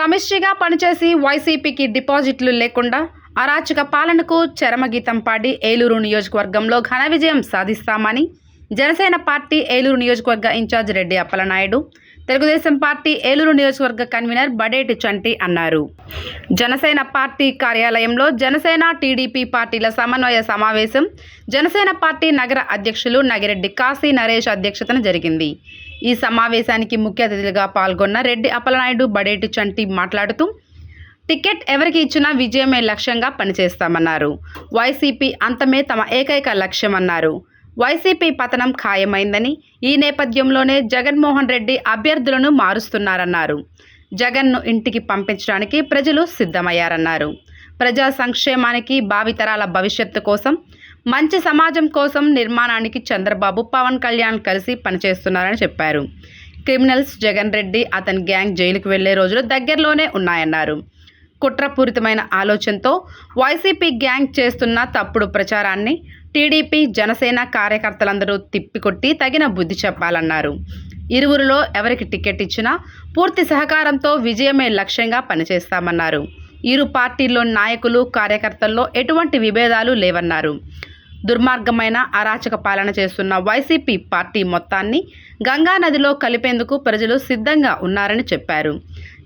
సమిష్టిగా పనిచేసి వైసీపీకి డిపాజిట్లు లేకుండా అరాచక పాలనకు చరమగీతం పాడి ఏలూరు నియోజకవర్గంలో ఘన విజయం సాధిస్తామని జనసేన పార్టీ ఏలూరు నియోజకవర్గ in charge Reddy Appalanaidu Telugudesam party Eluru నియోజకవర్గ కన్వీనర్ బడేటి చంటి అన్నారు. జనసేన పార్టీ కార్యాలయంలో జనసేన టీడీపీ పార్టీల సమన్వయ సమావేశం జనసేన పార్టీ నగర అధ్యక్షులు నగిరెడ్డి కాశీ నరేష్ అధ్యక్షతన జరిగింది. ఈ సమావేశానికి ముఖ్య అతిథులుగా పాల్గొన్న రెడ్డి అప్పలనాయుడు బడేటి చంటి మాట్లాడుతూ టికెట్ ఎవరికి ఇచ్చినా విజయమే లక్ష్యంగా పనిచేస్తామన్నారు. వైసీపీ అంతమే తమ ఏకైక లక్ష్యమన్నారు. వైసీపీ పతనం ఖాయమైందని ఈ నేపథ్యంలోనే జగన్మోహన్ రెడ్డి అభ్యర్థులను మారుస్తున్నారన్నారు. జగన్ను ఇంటికి పంపించడానికి ప్రజలు సిద్ధమయ్యారన్నారు. ప్రజా సంక్షేమానికి భావితరాల భవిష్యత్తు కోసం మంచి సమాజం కోసం నిర్మాణానికి చంద్రబాబు పవన్ కళ్యాణ్ కలిసి పనిచేస్తున్నారని చెప్పారు. క్రిమినల్స్ జగన్ రెడ్డి అతని గ్యాంగ్ జైలుకు వెళ్ళే రోజులు దగ్గరలోనే ఉన్నాయన్నారు. కుట్రపూరితమైన ఆలోచనతో వైసీపీ గ్యాంగ్ చేస్తున్న తప్పుడు ప్రచారాన్ని టీడీపీ జనసేన కార్యకర్తలందరూ తిప్పికొట్టి తగిన బుద్ధి చెప్పాలన్నారు. ఇరువురిలో ఎవరికి టికెట్ ఇచ్చినా పూర్తి సహకారంతో విజయమే లక్ష్యంగా పనిచేస్తామన్నారు. ఇరు పార్టీల్లో నాయకులు కార్యకర్తల్లో ఎటువంటి విభేదాలు లేవన్నారు. దుర్మార్గమైన అరాచక పాలన చేస్తున్న వైసీపీ పార్టీ మొత్తాన్ని గంగా నదిలో కలిపేందుకు ప్రజలు సిద్ధంగా ఉన్నారని చెప్పారు.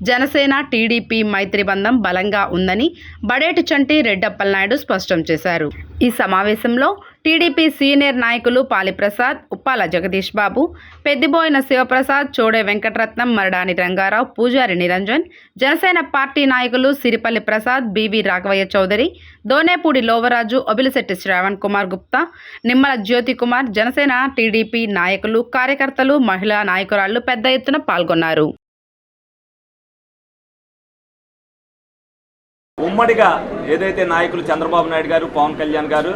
జనసేన టీడీపీ మైత్రి బంధం బలంగా ఉందని బడేటి చంటి రెడ్డప్పలనాయుడు స్పష్టం చేశారు. ఈ సమావేశంలో టీడీపీ సీనియర్ నాయకులు పాలిప్రసాద్ ఉప్పాల జగదీష్ బాబు పెద్దిబోయిన శివప్రసాద్ చోడే వెంకటరత్నం మరడాని రంగారావు పూజారి నిరంజన్ జనసేన పార్టీ నాయకులు సిరిపల్లి ప్రసాద్ బివి రాఘవయ్య చౌదరి దోనేపూడి లోవరాజు ఒబిలిశెట్టి శ్రావణ్ కుమార్ గుప్తా నిమ్మల జ్యోతి కుమార్ జనసేన టీడీపీ నాయకులు కార్యకర్తలు మహిళా నాయకురాళ్ళు పెద్ద ఎత్తున పాల్గొన్నారు. ఉమ్మడిగా ఏదైతే నాయకులు చంద్రబాబు నాయుడు గారు పవన్ కళ్యాణ్ గారు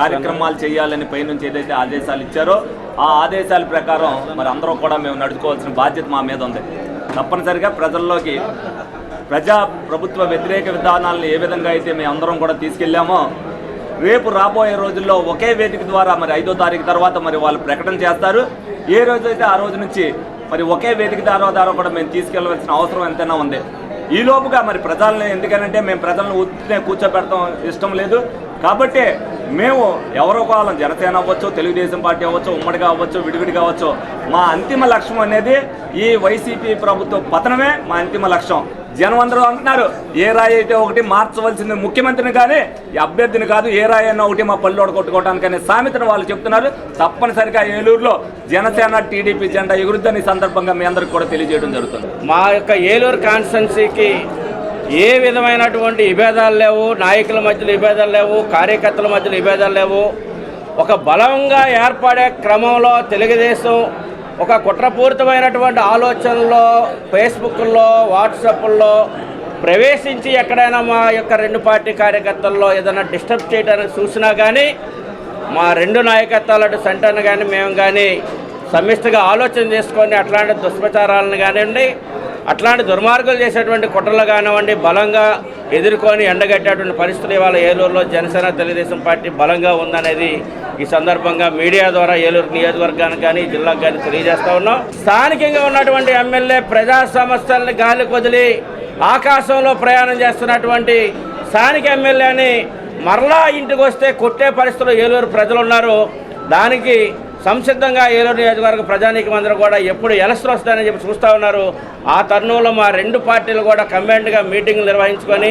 కార్యక్రమాలు చేయాలని పైనుంచి ఏదైతే ఆదేశాలు ఇచ్చారో ఆ ఆదేశాల ప్రకారం మరి అందరూ కూడా మేము నడుచుకోవాల్సిన బాధ్యత మా మీద ఉంది. తప్పనిసరిగా ప్రజల్లోకి ప్రజా ప్రభుత్వ వ్యతిరేక విధానాలను ఏ విధంగా అయితే మేము అందరం కూడా తీసుకెళ్ళామో రేపు రాబోయే రోజుల్లో ఒకే వేదిక ద్వారా మరి ఐదో తారీఖు తర్వాత మరి వాళ్ళు ప్రకటన చేస్తారు. ఏ రోజైతే ఆ రోజు నుంచి మరి ఒకే వేదిక ద్వారా ద్వారా కూడా మేము తీసుకెళ్ళవలసిన అవసరం ఎంతైనా ఉంది. ఈ లోపుగా మరి ప్రజల్ని ఎందుకనంటే మేము ప్రజలను ఉత్తినే కూర్చోబెడతాం ఇష్టం లేదు. కాబట్టి మేము ఎవరో కాలం జనసేన అవ్వచ్చు తెలుగుదేశం పార్టీ అవ్వచ్చు ఉమ్మడిగా అవ్వచ్చు విడివిడిగా అవ్వచ్చు మా అంతిమ లక్ష్యం అనేది ఈ వైసీపీ ప్రభుత్వ పతనమే మా అంతిమ లక్ష్యం. జనం అందరూ అంటున్నారు ఏ రాయి అయితే ఒకటి మార్చవలసింది ముఖ్యమంత్రిని కానీ ఈ అభ్యర్థిని కాదు ఏ రాయి అయినా ఒకటి మా పల్లెడు కొట్టుకోవడానికి సామెతను వాళ్ళు చెప్తున్నారు. తప్పనిసరిగా ఏలూరులో జనసేన టీడీపీ జెండా ఎగురుద్దని సందర్భంగా మీ అందరికి కూడా తెలియజేయడం జరుగుతుంది. మా యొక్క ఏలూరు కాన్స్టిట్యున్సీకి ఏ విధమైనటువంటి విభేదాలు లేవు నాయకుల మధ్యలో విభేదాలు లేవు కార్యకర్తల మధ్యలో విభేదాలు లేవు. ఒక బలంగా ఏర్పడే క్రమంలో తెలుగుదేశం ఒక కుట్రపూరితమైనటువంటి ఆలోచనలో ఫేస్బుక్లో వాట్సాప్లో ప్రవేశించి ఎక్కడైనా మా యొక్క రెండు పార్టీ కార్యకర్తల్లో ఏదైనా డిస్టర్బ్ చేయడానికి చూసినా కానీ మా రెండు నాయకత్వాలు అటు సెంటర్ని కానీ మేము కానీ సమిష్టిగా ఆలోచన చేసుకొని అట్లాంటి దుష్ప్రచారాలను కానివ్వండి అట్లాంటి దుర్మార్గులు చేసేటువంటి కుట్రలు కానివ్వండి బలంగా ఎదుర్కొని ఎండగట్టేటువంటి పరిస్థితులు ఇవాళ ఏలూరులో జనసేన తెలుగుదేశం పార్టీ బలంగా ఉందనేది ఈ సందర్భంగా మీడియా ద్వారా ఏలూరు నియోజకవర్గానికి కానీ జిల్లాకు కానీ తెలియజేస్తూ ఉన్నాం. స్థానికంగా ఉన్నటువంటి ఎమ్మెల్యే ప్రజా సమస్యల్ని గాలి కొదిలి ఆకాశంలో ప్రయాణం చేస్తున్నటువంటి స్థానిక ఎమ్మెల్యేని మరలా ఇంటికి వస్తే కొట్టే పరిస్థితులు ఏలూరు ప్రజలు ఉన్నారు. దానికి సంసిద్ధంగా ఏలూరు నియోజకవర్గ ప్రజానీకం అందరూ కూడా ఎప్పుడు ఎలక్షన్ వస్తాయని చెప్పి చూస్తూ ఉన్నారు. ఆ తరుణంలో మా రెండు పార్టీలు కూడా కంబైన్డ్గా మీటింగ్లు నిర్వహించుకొని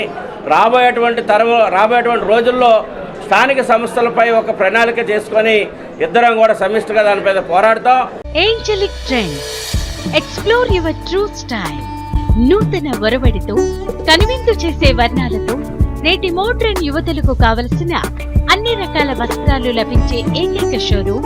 రాబోయేటువంటి తరం రాబోయేటువంటి రోజుల్లో స్థానిక సంస్థలపై ఒక ప్రణాళిక చేసుకొని ఇద్దరం కూడా సమిష్టిగా దానిపై పోరాడతాం. Angelic trend explore your true style నూతన ఒరవడితో కనువిందు చేసే వర్ణాలతో నేటి మోడ్రన్ యువతలకు కావలసిన అన్ని రకాల వస్త్రాలు లభించే ఏకైక షోరూమ్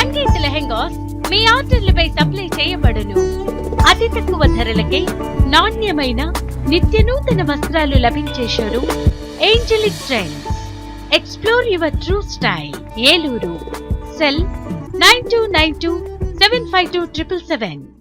లెహెంగాస్ మీ ఆర్డర్లపై సప్లై చేయబడును. అతి తక్కువ ధరలకే నాణ్యమైన నిత్య నూతన వస్త్రాలు లభించే showroom Angelic trends explore your true style Eluru. Cell nine two nine two seven five two triple seven.